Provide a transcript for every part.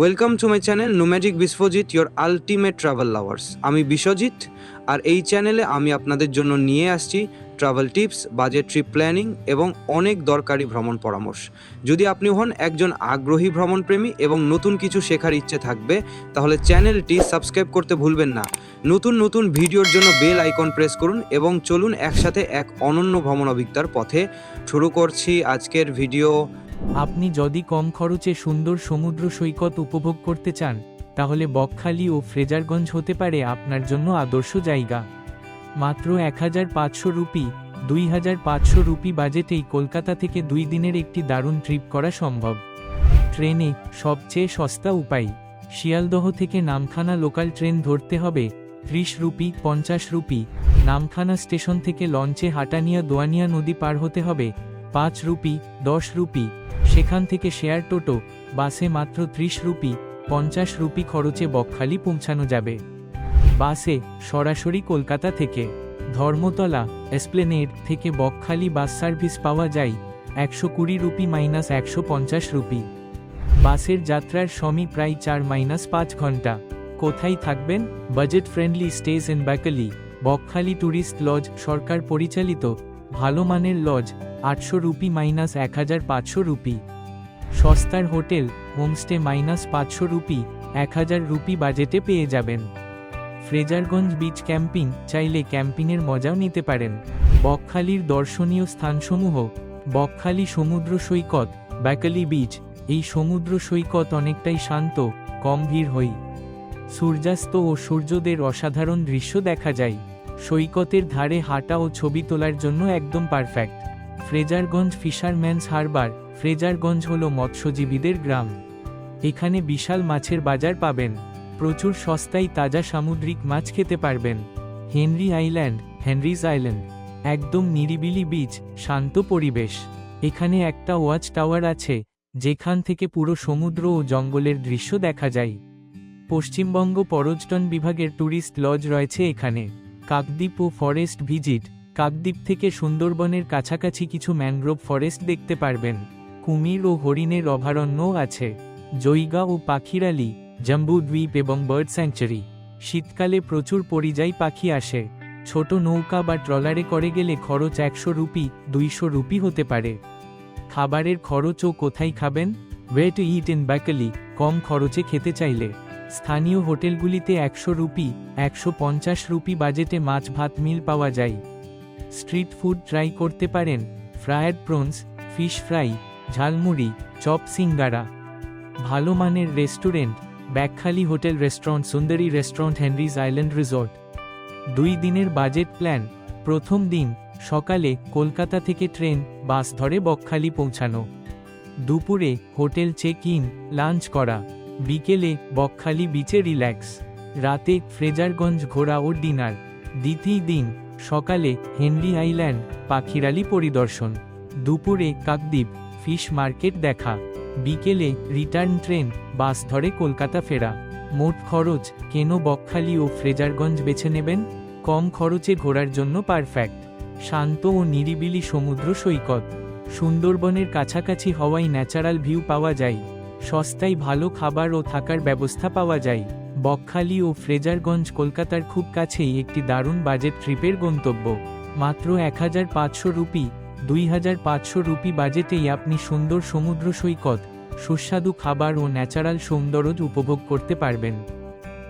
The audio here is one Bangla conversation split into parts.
Welcome to my channel no magic Biswajit your ultimate travel lovers আমি বিশ্বজিৎ আর এই চ্যানেলে আমি আপনাদের জন্য নিয়ে আসছি travel tips budget trip planning এবং অনেক দরকারি ভ্রমণ পরামর্শ। যদি আপনি হন একজন আগ্রহী ভ্রমণপ্রেমী এবং নতুন কিছু শেখার ইচ্ছে থাকবে, তাহলে চ্যানেলটি সাবস্ক্রাইব করতে ভুলবেন না। নতুন নতুন ভিডিওর জন্য বেল আইকন প্রেস করুন এবং চলুন একসাথে এক অনন্য ভ্রমণ অভিজ্ঞতার পথে শুরু করছি আজকের ভিডিও আপনি যদি কম খরচে সুন্দর সমুদ্র সৈকত উপভোগ করতে চান, তাহলে বকখালি ও ফ্রেজারগঞ্জ হতে পারে আপনার জন্য আদর্শ জায়গা। মাত্র এক হাজার পাঁচশো রুপি, দুই হাজার পাঁচশো রুপি বাজেটেই কলকাতা থেকে দুই দিনের একটি দারুণ ট্রিপ করা সম্ভব। ট্রেনে সবচেয়ে সস্তা উপায়, শিয়ালদহ থেকে নামখানা লোকাল ট্রেন ধরতে হবে, ত্রিশ রুপি, পঞ্চাশ রুপি। নামখানা স্টেশন থেকে লঞ্চে হাটানিয়া দোয়ানিয়া নদী পার হতে হবে পাঁচ রুপি, দশ রুপি, সেখান থেকে শেয়ার টোটো, বাসে মাত্র ত্রিশ রুপি, পঞ্চাশ রুপি খরচে বকখালি পৌঁছানো যাবে। বাসে সরাসরি কলকাতা থেকে ধর্মতলা, এসপ্লেনেড থেকে বকখালি বাস সার্ভিস পাওয়া যায়, একশো কুড়ি রুপি মাইনাস একশো পঞ্চাশ রুপি। বাসের যাত্রার সময় প্রায় চার মাইনাস পাঁচ ঘণ্টা। কোথায় থাকবেন? Budget friendly stays in Bakkhali Bakkhali tourist lodge সরকার পরিচালিত। ভালো মানের লজ আটশো রুপি মাইনাস এক হাজার পাঁচশো রুপি। সস্তার হোটেল, হোমস্টে মাইনাস পাঁচশো রুপি, এক হাজার রুপি বাজেটে পেয়ে যাবেন। ফ্রেজারগঞ্জ বিচ ক্যাম্পিং, চাইলে ক্যাম্পিংয়ের মজাও নিতে পারেন। বকখালির দর্শনীয় স্থানসমূহ, বকখালি সমুদ্র সৈকত, ব্যাকালি বিচ, এই সমুদ্র সৈকত অনেকটাই শান্ত, কম ভিড় হই। সূর্যাস্ত ও সূর্যোদয়ের অসাধারণ দৃশ্য দেখা যায়। সৈকতের ধারে হাঁটা ও ছবি তোলার জন্য একদম perfect. Frasergunj fisherman's harbour, Frasergunj হল মৎস্যজীবীদের গ্রাম। এখানে বিশাল মাছের বাজার পাবেন। প্রচুর সস্তায় তাজা সামুদ্রিক মাছ খেতে পারবেন। Henry Island Henry's Island. একদম নিরিবিলি বিচ, শান্ত পরিবেশ। এখানে একটা ওয়াচ টাওয়ার আছে, যেখান থেকে পুরো সমুদ্র ও জঙ্গলের দৃশ্য দেখা যায়। পশ্চিমবঙ্গ পর্যটন বিভাগের ট্যুরিস্ট লজ রয়েছে এখানে। কাকদ্বীপ ও ফরেস্ট ভিজিট কাকদ্বীপ থেকে সুন্দরবনের কাছাকাছি কিছু ম্যানগ্রোভ ফরেস্ট দেখতে পারবেন। কুমির ও হরিণের অভয়ারণ্যও আছে। জৈগা ও পাখিরালি, জম্বু দ্বীপ এবং বার্ড স্যাংচুরি শীতকালে প্রচুর পরিযায়ী পাখি আসে। ছোট নৌকা বা ট্রলারে করে গেলে খরচ একশো রুপি, দুইশো রুপি হতে পারে। খাবারের খরচও কোথায় খাবেন? Way to eat in Bakkhali কম খরচে খেতে চাইলে। স্থানীয় হোটেলগুলিতে একশো রুপি, একশো পঞ্চাশ রুপি বাজেটে মাছ ভাত মিল পাওয়া যায়। স্ট্রিট ফুড ট্রাই করতে পারেন, fried prawns, fish fry, jhalmuri, chop singara. ভালো মানের restaurant, Bakkhali hotel restaurant, Sundari restaurant Henry's Island resort. দুই দিনের বাজেট প্ল্যান, প্রথম দিন, সকালে কলকাতা থেকে ট্রেন, বাস ধরে বকখালি পৌঁছানো। দুপুরে হোটেল চেক ইন, লাঞ্চ করা। বিকেলে বকখালি বিচে রিল্যাক্স রাতে ফ্রেজারগঞ্জ ঘোরা ও ডিনার দ্বিতীয় দিন, সকালে হেনরি আইল্যান্ড, পাখিরালি পরিদর্শন। দুপুরে কাকদ্বীপ ফিশ মার্কেট দেখা। বিকেলে রিটার্ন ট্রেন বাস ধরে কলকাতা ফেরা। মোট খরচ, কেন বকখালি ও ফ্রেজারগঞ্জ বেছে নেবেন? কম খরচে ঘোরার জন্য পারফেক্ট শান্ত ও নিরিবিলি সমুদ্র সৈকত। সুন্দরবনের কাছাকাছি হওয়ায় ন্যাচারাল ভিউ পাওয়া যায়। সস্তায় ভালো খাবার ও থাকার ব্যবস্থা পাওয়া যায়। বকখালি ও ফ্রেজারগঞ্জ কলকাতার খুব কাছেই একটি দারুণ বাজেট ট্রিপের গন্তব্য। মাত্র এক হাজার পাঁচশো রুপি দুই হাজার পাঁচশো রুপি বাজেটেই আপনি সুন্দর সমুদ্র সৈকত, সুস্বাদু খাবার ও ন্যাচারাল সৌন্দর্য উপভোগ করতে পারবেন।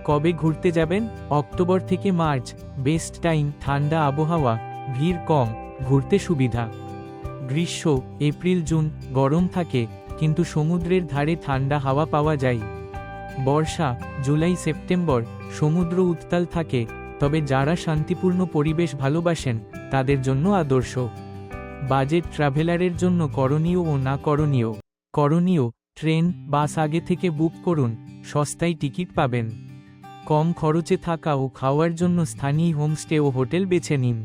কবে ঘুরতে যাবেন? অক্টোবর থেকে মার্চ, বেস্ট টাইম, ঠান্ডা আবহাওয়া, ভিড় কম, ঘুরতে সুবিধা। গ্রীষ্ম, এপ্রিল, জুন, গরম থাকে কিন্তু সমুদ্রের ধারে ঠান্ডা হাওয়া পাওয়া যায়। বর্ষা, জুলাই, সেপ্টেম্বর, সমুদ্র উত্তাল থাকে, তবে যারা শান্তিপূর্ণ পরিবেশ ভালোবাসেন, তাদের জন্য আদর্শ। বাজেট ট্রাভেলারের জন্য করণীয় ও না করণীয় করণীয় ট্রেন, বাস আগে থেকে বুক করুন, সস্তায় টিকিট পাবেন। কম খরচে থাকা ও খাওয়ার জন্য স্থানীয় হোমস্টে ও হোটেল বেছে নিন।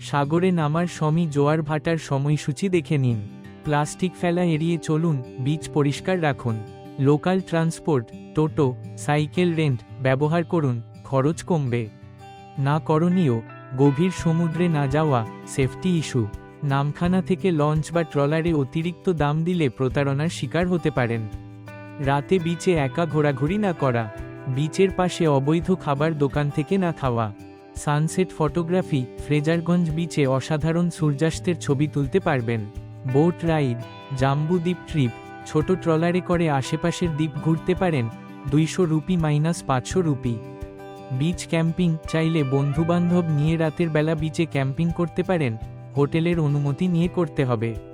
সাগরে নামার সমী জোয়ার ভাটার সময়সূচি দেখে নিন। প্লাস্টিক ফেলা এড়িয়ে চলুন, বীজ পরিষ্কার রাখুন। লোকাল ট্রান্সপোর্ট, টোটো, সাইকেল রেন্ট ব্যবহার করুন, খরচ কমবে। না করণীয়, গভীর সমুদ্রে না যাওয়া, সেফটি ইস্যু। নামখানা থেকে লঞ্চ বা ট্রলারে অতিরিক্ত দাম দিলে প্রতারণার শিকার হতে পারেন। রাতে বিচে একা ঘোরাঘুরি না করা, বিচের পাশে অবৈধ খাবার দোকান থেকে না খাওয়া। সানসেট ফটোগ্রাফি, ফ্রেজারগঞ্জ বিচে অসাধারণ সূর্যাস্তের ছবি তুলতে পারবেন। বোট রাইড, জাম্বু দ্বীপ ট্রিপ, ছোট ট্রলারে করে আশেপাশের দ্বীপ ঘুরতে পারেন দুইশো রুপি মাইনাস পাঁচশো রুপি। বিচ ক্যাম্পিং চাইলে বন্ধুবান্ধব নিয়ে রাতের বেলা বিচে ক্যাম্পিং করতে পারেন, হোটেলের অনুমতি নিয়ে করতে হবে।